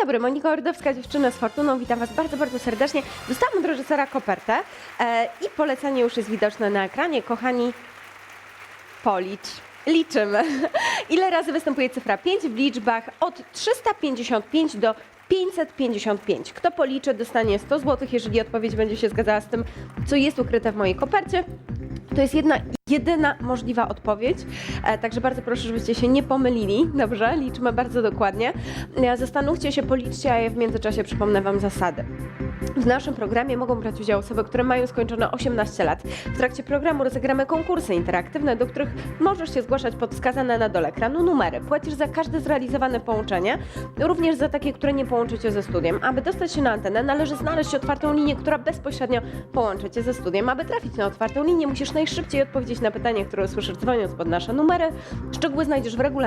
dobry, Monika Ordowska, dziewczyna z Fortuną. Witam Was bardzo, bardzo serdecznie. Dostałam od reżysera kopertę e, i polecenie już jest widoczne na ekranie. Kochani, policz. Liczymy. Ile razy występuje cyfra 5 w liczbach od 355 do 555. Kto policzy, dostanie 100 zł, jeżeli odpowiedź będzie się zgadzała z tym, co jest ukryte w mojej kopercie. To jest jedna, jedyna możliwa odpowiedź, e, także bardzo proszę, żebyście się nie pomylili, dobrze? Liczmy bardzo dokładnie. E, Zastanówcie się, policzcie, a ja w międzyczasie przypomnę Wam zasady. W naszym programie mogą brać udział osoby, które mają skończone 18 lat. W trakcie programu rozegramy konkursy interaktywne, do których możesz się zgłaszać pod wskazane na dole ekranu numery. Płacisz za każde zrealizowane połączenie, również za takie, które nie połączy cię ze studiem. Aby dostać się na antenę, należy znaleźć otwartą linię, która bezpośrednio połączy cię ze studiem. Aby trafić na otwartą linię, musisz najszybciej odpowiedzieć na pytanie, które usłyszysz dzwoniąc pod nasze numery. Szczegóły znajdziesz w regulaminie.